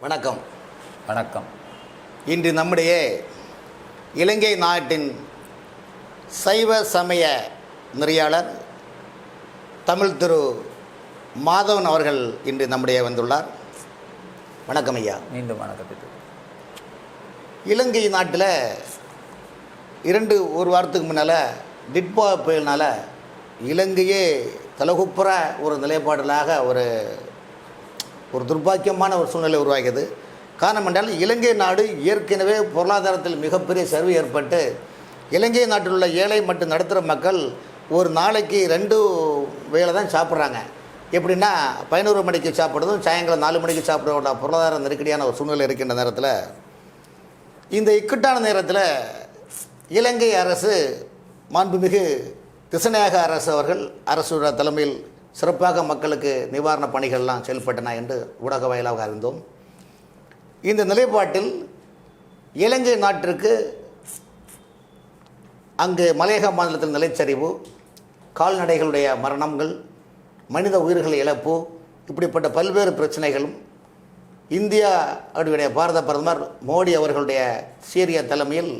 வணக்கம். வணக்கம். இன்று நம்முடைய இலங்கை நாட்டின் சைவ சமய நெறியாளர் தமிழ் திரு மாதவன் அவர்கள் இன்று நம்முடைய வந்துள்ளார். வணக்கம் ஐயா. மீண்டும் வணக்கத்துக்கு. இலங்கை நாட்டில் இரண்டு ஒரு வாரத்துக்கு முன்னால் டிட்பா புயல்னால் இலங்கையே தலகுப்புற ஒரு நிலைப்பாடலாக ஒரு ஒரு துர்பாக்கியமான ஒரு சூழ்நிலை உருவாகியது. காரணம் என்றால் இலங்கை நாடு ஏற்கனவே பொருளாதாரத்தில் மிகப்பெரிய சரிவு ஏற்பட்டு இலங்கை நாட்டில் உள்ள ஏழை மற்றும் நடுத்தர மக்கள் ஒரு நாளைக்கு ரெண்டு வேளை தான் சாப்பிட்றாங்க. எப்படின்னா பதினோரு மணிக்கு சாப்பிட்றதும் சாயங்காலம் நாலு மணிக்கு சாப்பிட்றதோட பொருளாதார நெருக்கடியான ஒரு சூழ்நிலை இருக்கின்ற நேரத்தில் இந்த இக்கட்டான நேரத்தில் இலங்கை அரசு மாண்புமிகு திசநாயக அரசு அவர்கள் அரசு தலைமையில் சிறப்பாக மக்களுக்கு நிவாரணப் பணிகள்லாம் செயல்பட்டன என்று ஊடக வாயிலாக அறிந்தோம். இந்த நிலைப்பாட்டில் இலங்கை நாட்டிற்கு அங்கு மலையக மாநிலத்தில் நிலச்சரிவு கால்நடைகளுடைய மரணங்கள் மனித உயிர்கள் இழப்பு இப்படிப்பட்ட பல்வேறு பிரச்சனைகளும் இந்தியா அவருடைய பாரத பிரதமர் மோடி அவர்களுடைய சீரிய தலைமையில்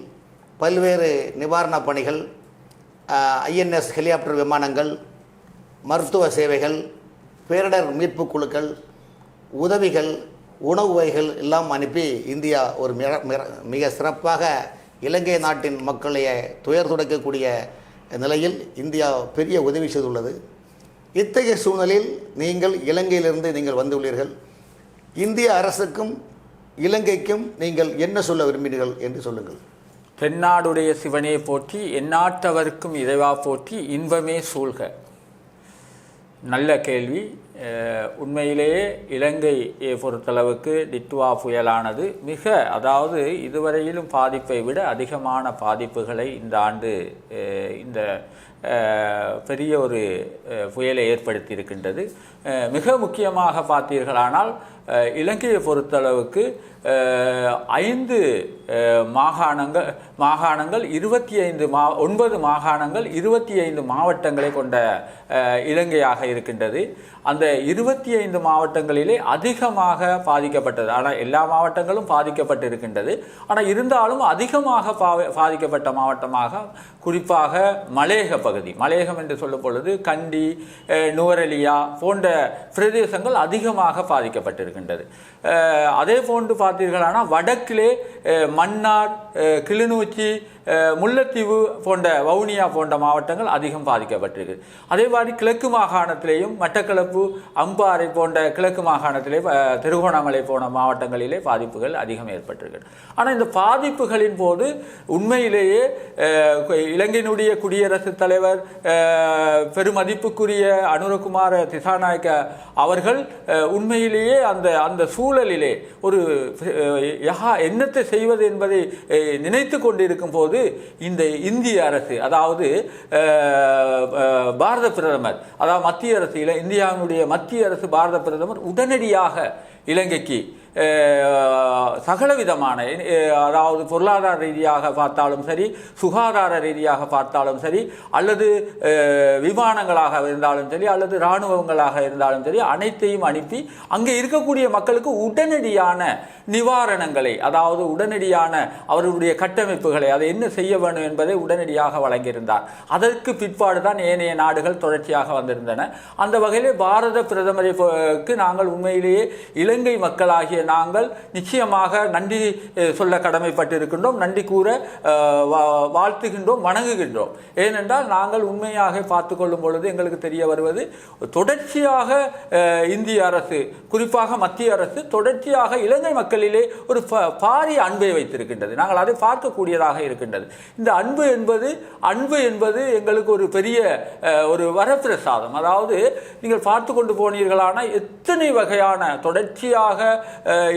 பல்வேறு நிவாரணப் பணிகள் ஐஎன்எஸ் ஹெலிகாப்டர் விமானங்கள் மருத்துவ சேவைகள் பேரிடர் மீட்பு குழுக்கள் உதவிகள் உணவு வகைகள் எல்லாம் அனுப்பி இந்தியா ஒரு மிக மிக- மிக சிறப்பாக இலங்கை நாட்டின் மக்களைய துயர் துடைக்கக்கூடிய நிலையில் இந்தியா பெரிய உதவி செய்துள்ளது. இத்தகைய சூழ்நிலையில் நீங்கள் இலங்கையிலிருந்து நீங்கள் வந்துள்ளீர்கள். இந்திய அரசுக்கும் இலங்கைக்கும் நீங்கள் என்ன சொல்ல விரும்பினீர்கள் என்று சொல்லுங்கள். தென்னாடுடைய சிவனே போற்றி எந்நாட்டவருக்கும் இறைவா போற்றி இன்பமே சூழ்க. நல்ல கேள்வி. உண்மையிலேயே இலங்கையை பொறுத்தளவுக்கு டிட்வா புயலானது மிக அதாவது இதுவரையிலும் பாதிப்பை விட அதிகமான பாதிப்புகளை இந்த ஆண்டு இந்த பெரிய ஒரு புயலை ஏற்படுத்தியிருக்கின்றது. மிக முக்கியமாக பார்த்தீர்களானால் இலங்கையை பொறுத்தளவுக்கு ஐந்து மாகாணங்கள் மாகாணங்கள் இருபத்தி ஐந்து மா ஒன்பது மாகாணங்கள் இருபத்தி ஐந்து மாவட்டங்களை கொண்ட இலங்கையாக இருக்கின்றது. அந்த இருபத்தி ஐந்து மாவட்டங்களிலே அதிகமாக பாதிக்கப்பட்டது. ஆனால் எல்லா மாவட்டங்களும் பாதிக்கப்பட்டு இருக்கின்றது ஆனால் இருந்தாலும் அதிகமாக பாதிக்கப்பட்ட மாவட்டமாக குறிப்பாக மலேக பகுதி. மலையகம் என்று சொல்லும் பொழுது கண்டி நுவரலியா நுவரெலியா போன்ற பிரதேசங்கள் அதிகமாக பாதிக்கப்பட்டிருக்கின்றது. அதே போன்று பார்த்தீர்களானால் வடக்கிலே மன்னார் அஹ், கிளிநொச்சி முல்லைத்தீவு போன்ற வவுனியா போன்ற மாவட்டங்கள் அதிகம் பாதிக்கப்பட்டிருக்கு. அதே மாதிரி கிழக்கு மாகாணத்திலேயும் மட்டக்களப்பு அம்பாறை போன்ற கிழக்கு மாகாணத்திலே திருகோணமலை போன மாவட்டங்களிலே பாதிப்புகள் அதிகம் ஏற்பட்டிருக்கு. ஆனால் இந்த பாதிப்புகளின் போது உண்மையிலேயே இலங்கையினுடைய குடியரசுத் தலைவர் பெருமதிப்புக்குரிய அனுரகுமார திசாநாயக்க அவர்கள் உண்மையிலேயே அந்த அந்த சூழலிலே ஒரு யா என்னத்தை செய்வது என்பதை நினைத்து கொண்டு கொண்டிருக்கும் போது இந்த இந்திய அரசு அதாவது பாரத பிரதமர் அதாவது மத்திய அரசு இந்தியாவினுடைய மத்திய அரசு பாரத பிரதமர் உடனடியாக இலங்கைக்கு சகல சகலவிதமான அதாவது பொருளாதார ரீதியாக பார்த்தாலும் சரி சுகாதார ரீதியாக பார்த்தாலும் சரி அல்லது விமானங்களாக இருந்தாலும் சரி அல்லது இராணுவங்களாக இருந்தாலும் சரி அனைத்தையும் அனுப்பி அங்கே இருக்கக்கூடிய மக்களுக்கு உடனடியான நிவாரணங்களை அதாவது உடனடியான அவர்களுடைய கட்டமைப்புகளை அதை என்ன செய்ய வேண்டும் என்பதை உடனடியாக வழங்கியிருந்தார். அதற்கு பிற்பாடு தான் ஏனைய நாடுகள் தொடர்ச்சியாக வந்திருந்தன. அந்த வகையில் பாரத பிரதமரை நாங்கள் உண்மையிலேயே இலங்கை இலங்கை மக்களாகிய நாங்கள் நிச்சயமாக நன்றி சொல்ல கடமைப்பட்டிருக்கின்றோம் நன்றி கூற வா- வாழ்த்துகின்றோம் வணங்குகின்றோம். ஏனென்றால் நாங்கள் உண்மையாக பார்த்து கொள்ளும் பொழுது எங்களுக்கு தெரிய வருவது தொடர்ச்சியாக இந்திய அரசு குறிப்பாக மத்திய அரசு தொடர்ச்சியாக இலங்கை மக்களிலே ஒரு ப- பாரிய அன்பை வைத்திருக்கின்றது. நாங்கள் அதை பார்க்கக்கூடியதாக இருக்கின்றது. இந்த அன்பு என்பது அன்பு என்பது எங்களுக்கு ஒரு பெரிய ஒரு வரப்பிரசாதம். அதாவது நீங்கள் பார்த்து கொண்டு போனீர்களான எத்தனை வகையான தொடர்ச்சியாக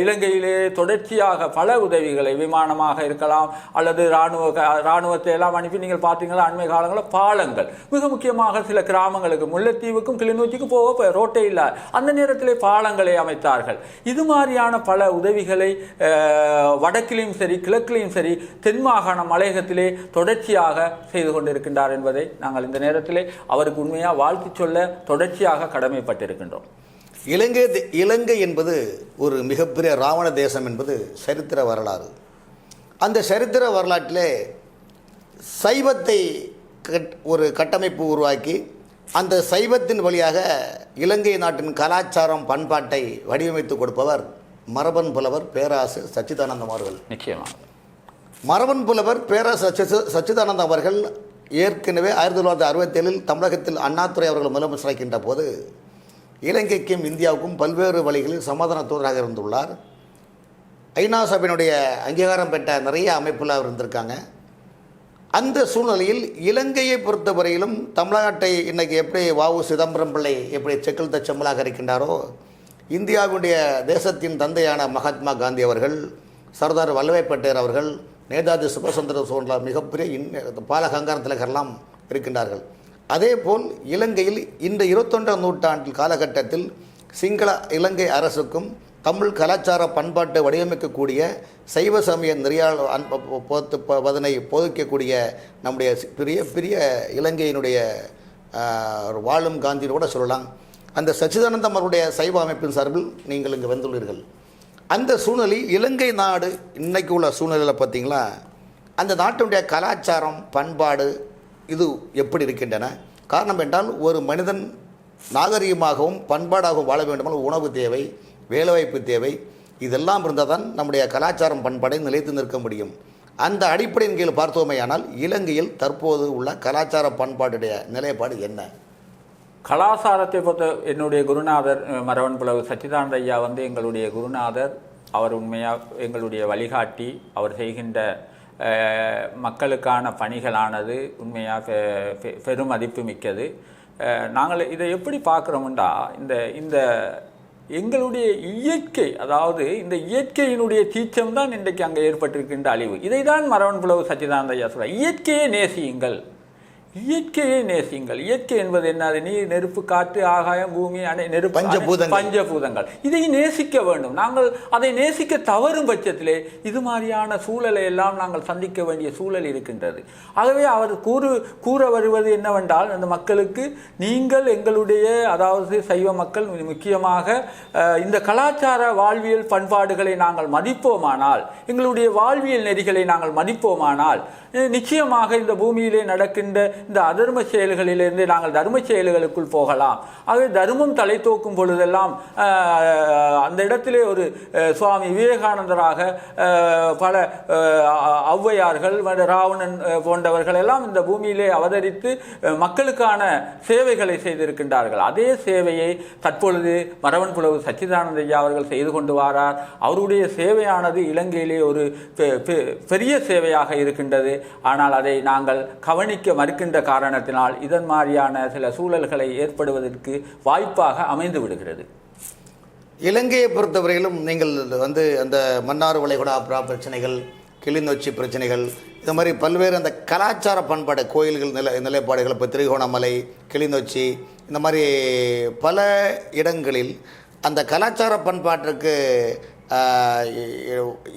இலங்கையிலே தொடர்ச்சியாக பல உதவிகளை விமானமாக இருக்கலாம் அல்லது இராணுவ இராணுவத்தை எல்லாம் அனுப்பி நீங்கள் பார்த்தீங்களா அண்மை காலங்களில் பாலங்கள். மிக முக்கியமாக சில கிராமங்களுக்கு முல்லைத்தீவுக்கும் கிளிநொச்சிக்கும் போக ரோட்டே இல்லை அந்த நேரத்திலே பாலங்களை அமைத்தார்கள். இது மாதிரியான பல உதவிகளை வடக்கிலையும் சரி கிழக்கிலையும் சரி தென் மாகாண மலையகத்திலே தொடர்ச்சியாக செய்து கொண்டிருக்கின்றார் என்பதை நாங்கள் இந்த நேரத்திலே அவருக்கு உண்மையாக வாழ்த்து சொல்ல தொடர்ச்சியாக கடமைப்பட்டிருக்கின்றோம். இலங்கை இலங்கை என்பது ஒரு மிகப்பெரிய ராவண தேசம் என்பது சரித்திர வரலாறு. அந்த சரித்திர வரலாற்றிலே சைவத்தை கட் ஒரு கட்டமைப்பு உருவாக்கி அந்த சைவத்தின் வழியாக இலங்கை நாட்டின் கலாச்சாரம் பண்பாட்டை வடிவமைத்து கொடுப்பவர் மரபன் புலவர் பேராசு சச்சிதானந்தம் அவர்கள். நிச்சயமாக மரபன் புலவர் பேராசு சச்சி- சச்சிதானந்தம் அவர்கள் ஏற்கனவே ஆயிரத்தி தொள்ளாயிரத்தி அறுபத்தேழில் தமிழகத்தில் அண்ணாதுரை அவர்கள் முதலமைச்சராகின்ற போது இலங்கைக்கும் இந்தியாவுக்கும் பல்வேறு வழிகளில் சமாதான தூதராக இருந்துள்ளார். ஐநா சபையினுடைய அங்கீகாரம் பெற்ற நிறைய அமைப்பில் அவர் இருந்திருக்காங்க. அந்த சூழ்நிலையில் இலங்கையை பொறுத்தவரையிலும் தமிழ்நாட்டை இன்றைக்கி எப்படி வாவு சிதம்பரம் பிள்ளை எப்படி செக்கில் தச்சம்பலாக இருக்கின்றாரோ இந்தியாவுடைய தேசத்தின் தந்தையான மகாத்மா காந்தி அவர்கள் சர்தார் வல்லபாய் பட்டேல் அவர்கள் நேதாஜி சுபாஷ் போன்ற மிகப்பெரிய இன் பாலகங்கார திலகரெல்லாம் இருக்கின்றார்கள். அதேபோல் இலங்கையில் இந்த இருபத்தொன்றாம் நூற்றாண்டில் காலகட்டத்தில் சிங்கள இலங்கை அரசுக்கும் தமிழ் கலாச்சார பண்பாட்டை வடிவமைக்கக்கூடிய சைவ சமய நெறியாள போத்து அதனை போதிக்கக்கூடிய நம்முடைய பெரிய பெரிய இலங்கையினுடைய வாழும் காந்தின்னு கூட சொல்லலாம். அந்த சச்சிதானந்தம் அவருடைய சைவ அமைப்பின் சார்பில் நீங்கள் இங்கே வந்துள்ளீர்கள். அந்த சூழ்நிலை இலங்கை நாடு இன்றைக்கு உள்ள சூழ்நிலையில் பார்த்தீங்களா அந்த நாட்டினுடைய கலாச்சாரம் பண்பாடு இது எப்படி இருக்கின்றன? காரணம் என்றால் ஒரு மனிதன் நாகரிகமாகவும் பண்பாடாகவும் வாழ வேண்டுமானால் உணவு தேவை வேலைவாய்ப்பு தேவை இதெல்லாம் இருந்தால் தான் நம்முடைய கலாச்சாரம் பண்பாடை நிலைத்து நிற்க முடியும். அந்த அடிப்படையின் கீழ் பார்த்தோமேயானால் இலங்கையில் தற்போது உள்ள கலாச்சார பண்பாடுடைய நிலைப்பாடு என்ன? கலாச்சாரத்தை பொறுத்த என்னுடைய குருநாதர் மரவன் புலவு சச்சிதானந்த ஐயா வந்து எங்களுடைய குருநாதர். அவர் உண்மையாக எங்களுடைய வழிகாட்டி. அவர் செய்கின்ற மக்களுக்கான பணிகளானது உண்மையாக பெ- பெ- பெரும் மதிப்பு மிக்கது நாங்கள் இதை எப்படி பார்க்குறோம்டா இந்த இந்த எங்களுடைய இயற்கை அதாவது இந்த இயற்கையினுடைய தீச்சம் தான் இன்றைக்கு அங்கே ஏற்பட்டிருக்கின்ற அழிவு. இதை தான் மரவன் புலவு சச்சிதானந்த ஐயா சொல்றார். இயற்கையை நேசியுங்கள். இயற்கையை நேசியுங்கள் இயற்கை என்பது என்னது? நீர் நெருப்பு காற்று ஆகாயம் பூமி அனை நெருப்பு பஞ்சபூதங்கள். பஞ்சபூதங்கள். இதை நேசிக்க வேண்டும். நாங்கள் அதை நேசிக்க தவறும் பட்சத்திலே இது மாதிரியான சூழலை எல்லாம் நாங்கள் சந்திக்க வேண்டிய சூழல் இருக்கின்றது. ஆகவே அவர் கூறு கூற வருவது என்னவென்றால் அந்த மக்களுக்கு நீங்கள் எங்களுடைய அதாவது சைவ மக்கள் முக்கியமாக இந்த கலாச்சார வாழ்வியல் பண்பாடுகளை நாங்கள் மதிப்போமானால் எங்களுடைய வாழ்வியல் நெறிகளை நாங்கள் மதிப்போமானால் நிச்சயமாக இந்த பூமியிலே நடக்கின்ற இந்த அதர்ம செயல்களிலிருந்து நாங்கள் தர்ம செயல்களுக்குள் போகலாம். ஆகவே தர்மம் தலை தூக்கும் பொழுதெல்லாம் அந்த இடத்திலே ஒரு சுவாமி விவேகானந்தராக பல ஔவையார்கள் மற்ற ராவணன் போன்றவர்கள் எல்லாம் இந்த பூமியிலே அவதரித்து மக்களுக்கான சேவைகளை செய்திருக்கின்றார்கள். அதே சேவையை தற்பொழுது மரவன் புலவு சச்சிதானந்த ஐயா அவர்கள் செய்து கொண்டு வாரார். அவருடைய சேவையானது இலங்கையிலே ஒரு பெ- பெ- பெரிய சேவையாக இருக்கின்றது. ஆனால் அதை நாங்கள் கவனிக்க மறுக்கின்ற காரணத்தினால் இதன் மாதிரியான சில சூழல்களை ஏற்படுவதற்கு வாய்ப்பாக அமைந்து விடுகிறது. இலங்கையை பொறுத்தவரையிலும் நீங்கள் வந்து அந்த மன்னார் வளைகுடா பிரச்சனைகள் கிளிநொச்சி பிரச்சனைகள் இந்த மாதிரி பல்வேறு அந்த கலாச்சார பண்பாடு கோயில்கள் நில நிலைப்பாடுகள் இப்போ திருகோணமலை கிளிநொச்சி இந்த மாதிரி பல இடங்களில் அந்த கலாச்சார பண்பாட்டிற்கு ஆஹ்,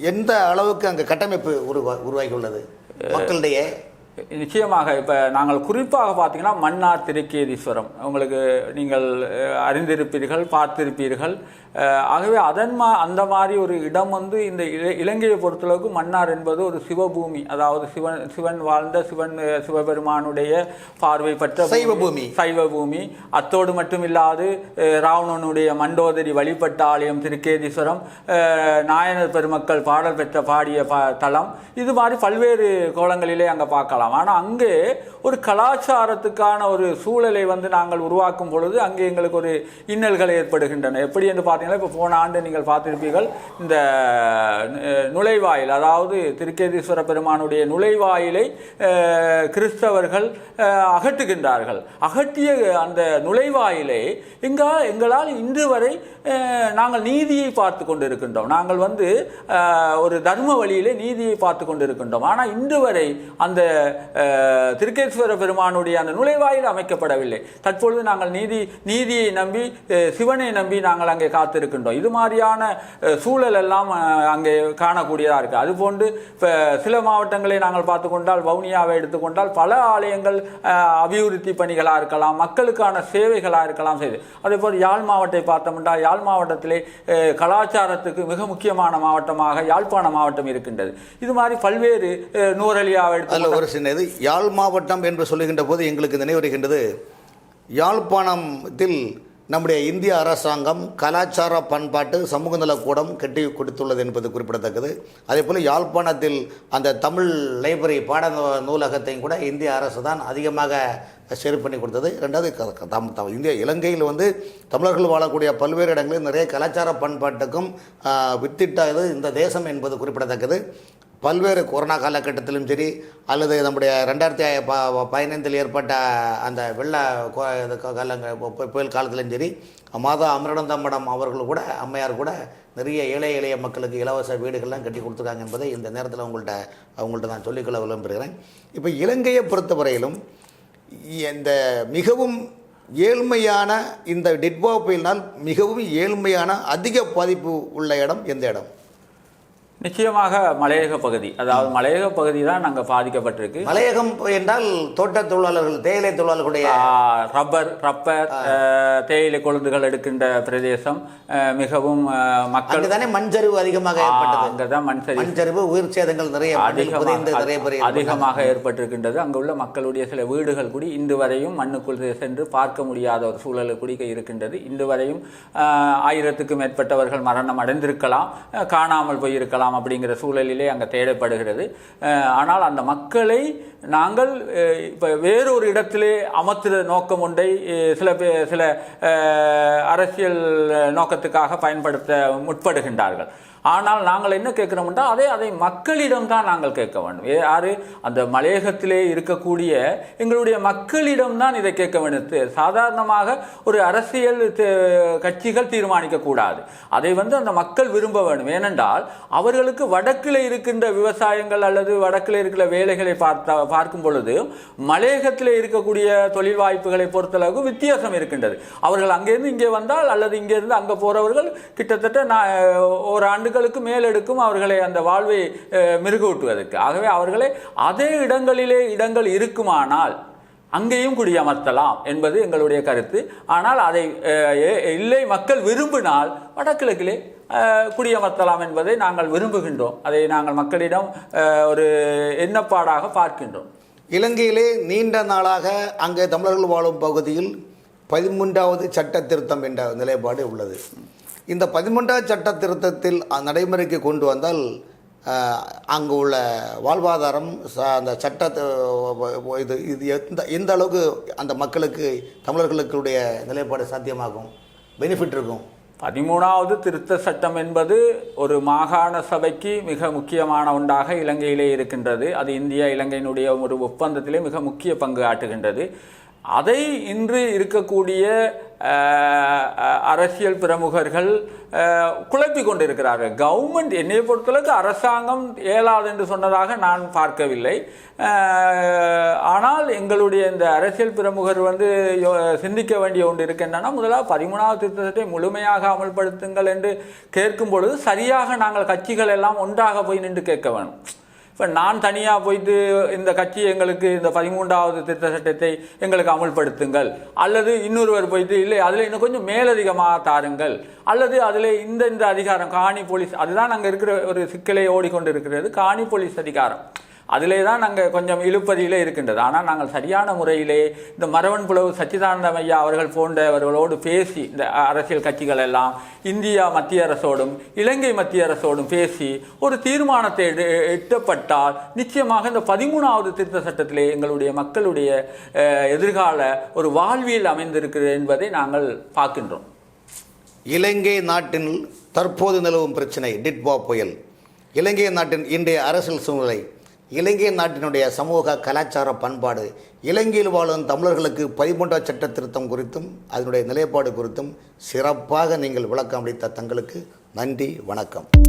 எந்த அளவுக்கு அங்கே கட்டமைப்பு உருவா உருவாகியுள்ளது? மக்களிடையே? நிச்சயமாக இப்போ நாங்கள் குறிப்பாக பார்த்தீங்கன்னா மன்னார் திருக்கேதீஸ்வரம். உங்களுக்கு நீங்கள் அறிந்திருப்பீர்கள் பார்த்திருப்பீர்கள். ஆகவே அதன் மா அந்த மாதிரி ஒரு இடம் வந்து இந்த இல- இலங்கையை பொறுத்தளவுக்கு மன்னார் என்பது ஒரு சிவபூமி. அதாவது சிவன் சிவன் வாழ்ந்த சிவன் சிவபெருமானுடைய பார்வை பெற்ற சைவ பூமி. சைவ பூமி அத்தோடு மட்டுமில்லாது அஹ், ராவணனுடைய மண்டோதரி வழிபட்ட ஆலயம் திருக்கேதீஸ்வரம் நாயனர் பெருமக்கள் பாடல் பெற்ற பாடிய ப தலம். இது மாதிரி பல்வேறு கோலங்களிலே அங்கே பார்க்கலாம். ஆனால் அங்கே ஒரு கலாச்சாரத்துக்கான ஒரு சூழலை வந்து நாங்கள் உருவாக்கும் பொழுது அங்கே எங்களுக்கு ஒரு இன்னல்கள் ஏற்படுகின்றன. எப்படி என்று பார்த்தீங்கன்னா இப்போ போன ஆண்டு நீங்கள் பார்த்திருப்பீர்கள் இந்த நுழைவாயில் அதாவது திருக்கேதீஸ்வர பெருமானுடைய நுழைவாயிலை கிறிஸ்தவர்கள் அகற்றுகின்றார்கள். அகற்றிய அந்த நுழைவாயிலை எங்கா எங்களால் இன்று வரை நாங்கள் நீதியை பார்த்து கொண்டிருக்கின்றோம். நாங்கள் வந்து ஒரு தர்ம வழியிலே நீதியை பார்த்து கொண்டிருக்கின்றோம். ஆனால் இன்று வரை அந்த திருக்கேஸ்வர பெருமானுடைய அந்த நுழைவாயில் அமைக்கப்படவில்லை. தற்பொழுது நாங்கள் நீதி நீதியை நம்பி சிவனை நம்பி நாங்கள் அங்கே காத்திருக்கின்றோம். இது மாதிரியான சூழல் எல்லாம் அங்கே காணக்கூடியதாக இருக்குது அதுபோன்று இப்போ சில மாவட்டங்களை நாங்கள் பார்த்து கொண்டால் வவுனியாவை எடுத்துக்கொண்டால் பல ஆலயங்கள் அபிவிருத்தி பணிகளாக இருக்கலாம் மக்களுக்கான சேவைகளாக இருக்கலாம் செய்து. அதே போல் யாழ் மாவட்டத்தை பார்த்தோம்னா யாழ் மாவட்டத்திலே கலாச்சாரத்துக்கு மிக முக்கியமான மாவட்டமாக யாழ்ப்பாண மாவட்டம் இருக்கின்றது. இது மாதிரி பல்வேறு நூறலியாவை எடுத்து ஒரு சின்ன என்னது? யாழ் மாவட்டம் என்று சொல்லுகின்ற போது எங்களுக்கு நினைவு வருகின்றது. யாழ்ப்பாணத்தில் நம்முடைய இந்திய அரசாங்கம் கலாச்சார பண்பாட்டு சமூக நலக்கூடம் கட்டி கொடுத்துள்ளது என்பது குறிப்பிடத்தக்கது. அதே போல் யாழ்ப்பாணத்தில் அந்த தமிழ் லைப்ரரி பாட நூலகத்தையும் கூட இந்திய அரசு தான் அதிகமாக ஷேர் பண்ணி கொடுத்தது. ரெண்டாவது க- தம் இந்திய இலங்கையில் வந்து தமிழர்கள் வாழக்கூடிய பல்வேறு இடங்களில் நிறைய கலாச்சார பண்பாட்டுக்கும் ஆ, வித்திட்டது இந்த தேசம் என்பது குறிப்பிடத்தக்கது. பல்வேறு கொரோனா காலகட்டத்திலும் சரி அல்லது நம்முடைய ரெண்டாயிரத்தி ப- பதினைந்தில் ஏற்பட்ட அந்த வெள்ள காலங்கள் க- புயல் காலத்திலும் சரி மாதா அமிர்தம்படம் அவர்கள் கூட அம்மையார் கூட நிறைய ஏழை எளிய மக்களுக்கு இலவச வீடுகள்லாம் கட்டி கொடுத்துருக்காங்க என்பதை இந்த நேரத்தில் உங்கள்கிட்ட அவங்கள்ட்ட நான் சொல்லிக்கொள்ள விரும்புகிறேன். இப்போ இலங்கையை பொறுத்தவரையிலும் இந்த மிகவும் ஏழ்மையான இந்த டிட்வா புயலினால் மிகவும் ஏழ்மையான அதிக பாதிப்பு உள்ள இடம் எந்த இடம்? நிச்சயமாக மலையக பகுதி. அதாவது மலையக பகுதி தான் நாங்கள் பாதிக்கப்பட்டிருக்கு. மலையகம் என்றால் தோட்ட தொழிலாளர்கள் தேயிலை தொழிலாளர்களுடைய ரப்பர் ரப்பர் தேயிலை கொழுந்துகள் எடுக்கின்ற பிரதேசம் மிகவும் மக்கள் அங்குதானே மண்சரிவு அதிகமாக ஏற்பட்டது. அங்கதான் மண் சரி மண்சரிவு உயிர் சேதங்கள் நிறைய அதிகமாக அதிகமாக ஏற்பட்டிருக்கின்றது. அங்குள்ள மக்களுடைய சில வீடுகள் கூடி இன்று வரையும் மண்ணுக்குள் சென்று பார்க்க முடியாத ஒரு சூழல் கூடி இருக்கின்றது. இன்று வரையும் ஆயிரத்துக்கும் மேற்பட்டவர்கள் மரணம் அடைந்திருக்கலாம் காணாமல் போயிருக்கலாம். அப்படிங்கிற சூழலிலே அங்கே தேடப்படுகிறது. ஆனால் அந்த மக்களை நாங்கள் இப்போ வேறொரு இடத்திலே அமர்த்துற நோக்கம் ஒன்றை சில பே சில அரசியல் நோக்கத்துக்காக பயன்படுத்த முற்படுகின்றார்கள். ஆனால் நாங்கள் என்ன கேட்கிறோம்னா அதே அதை மக்களிடம் தான் நாங்கள் கேட்க வேண்டும். யார் அந்த மலையகத்திலே இருக்கக்கூடிய எங்களுடைய மக்களிடம் தான் இதை கேட்க வேண்டும். சாதாரணமாக ஒரு அரசியல் கட்சிகள் தீர்மானிக்கக்கூடாது அதை வந்து அந்த மக்கள் விரும்ப வேண்டும். ஏனென்றால் அவர்களுக்கு வடக்கில் இருக்கின்ற விவசாயங்கள் அல்லது வடக்கில் இருக்கிற வேலைகளை பார்த்தா பார்க்கும் பொழுது மலையகத்தில் இருக்கக்கூடிய தொழில் வாய்ப்புகளை பொறுத்தளவுக்கு வித்தியாசம் இருக்கின்றது. அவர்கள் அங்கேருந்து இங்கே வந்தால் அல்லது இங்கேருந்து அங்கே போகிறவர்கள் கிட்டத்தட்ட நான் ஒரு அவர்களுக்கு மேலெடுக்கும் அவர்களை அந்த வாழ்வை மெருகூட்டுவதற்கு மிருகூட்டுவதற்கு. ஆகவே அவர்களை அதே இடங்களிலே இடங்கள் இருக்குமானால் அங்கேயும் குடியமர்த்தலாம் என்பது எங்களுடைய கருத்து. ஆனால் அதை இல்லை மக்கள் விரும்பினால் வடகிழக்கிலே குடியமர்த்தலாம் என்பதை நாங்கள் விரும்புகின்றோம். அதை நாங்கள் மக்களிடம் ஒரு எண்ணப்பாடாக பார்க்கின்றோம். இலங்கையிலே நீண்ட நாளாக அங்கே தமிழர்கள் வாழும் பகுதியில் பதிமூன்றாவது சட்ட திருத்தம் என்ற நிலைப்பாடு உள்ளது. இந்த பதிமூன்றாவது சட்ட திருத்தத்தில் நடைமுறைக்கு கொண்டு வந்தால் அங்கே அங்கு உள்ள வாழ்வாதாரம் ச- அந்த சட்ட இது இது எந்த எந்த அளவுக்கு அந்த மக்களுக்கு தமிழர்களுடைய நிலைப்பாடு சாத்தியமாகும் பெனிஃபிட் இருக்கும்? பதிமூணாவது திருத்த சட்டம் என்பது ஒரு மாகாண சபைக்கு மிக முக்கியமான ஒன்றாக இலங்கையிலே இருக்கின்றது. அது இந்தியா இலங்கையினுடைய ஒரு ஒப்பந்தத்திலே மிக முக்கிய பங்கு ஆற்றுகின்றது அதை இன்று இருக்கக்கூடிய அரசியல் பிரமுகர்கள் குழப்பி கொண்டிருக்கிறார்கள். கவர்மெண்ட் என்னை பொறுத்தளவுக்கு அரசாங்கம் இயலாது என்று சொன்னதாக நான் பார்க்கவில்லை. ஆனால் எங்களுடைய இந்த அரசியல் பிரமுகர் வந்து யோ- சிந்திக்க வேண்டிய ஒன்று இருக்கின்றன முதலாக பதிமூணாவது திருத்தத்தை முழுமையாக அமல்படுத்துங்கள் என்று கேட்கும் பொழுது சரியாக நாங்கள் கட்சிகள் எல்லாம் ஒன்றாக போய் நின்று கேட்க வேணும். இப்போ நான் தனியாக போயிட்டு இந்த கட்சி எங்களுக்கு இந்த பதிமூன்றாவது திருத்த சட்டத்தை எங்களுக்கு அமல்படுத்துங்கள். அல்லது இன்னொருவர் போயிட்டு இல்லை அதில் இன்னும் கொஞ்சம் மேலதிகமாக தாருங்கள். அல்லது அதில் இந்த இந்த அதிகாரம் காணி போலீஸ் அதுதான் அங்கே இருக்கிற ஒரு சிக்கலை ஓடிக்கொண்டு இருக்கிறது காணி போலீஸ் அதிகாரம். அதிலே தான் நாங்கள் கொஞ்சம் இழுப்பதியிலே இருக்கின்றது. ஆனால் நாங்கள் சரியான முறையிலே இந்த மரவன் புலவு சச்சிதானந்தம் ஐயா அவர்கள் போன்றவர்களோடு பேசி இந்த அரசியல் கட்சிகள் எல்லாம் இந்தியா மத்திய அரசோடும் இலங்கை மத்திய அரசோடும் பேசி ஒரு தீர்மானத்தை எடு- எட்டப்பட்டால் நிச்சயமாக இந்த பதிமூணாவது திருத்த சட்டத்திலே எங்களுடைய மக்களுடைய எதிர்கால ஒரு வாழ்வியல் அமைந்திருக்கிறது என்பதை நாங்கள் பார்க்கின்றோம். இலங்கை நாட்டில் தற்போது நிலவும் பிரச்சனை டிட்வா புயல். இலங்கை நாட்டின் இன்றைய அரசியல் சூழ்நிலை இலங்கை நாட்டினுடைய சமூக கலாச்சார பண்பாடு இலங்கையில் வாழும் தமிழர்களுக்கு பதிமூன்றாம் சட்ட திருத்தம் குறித்தும் அதனுடைய நிலைப்பாடு குறித்தும் சிறப்பாக நீங்கள் விளக்கம் அளித்த தங்களுக்கு நன்றி வணக்கம்.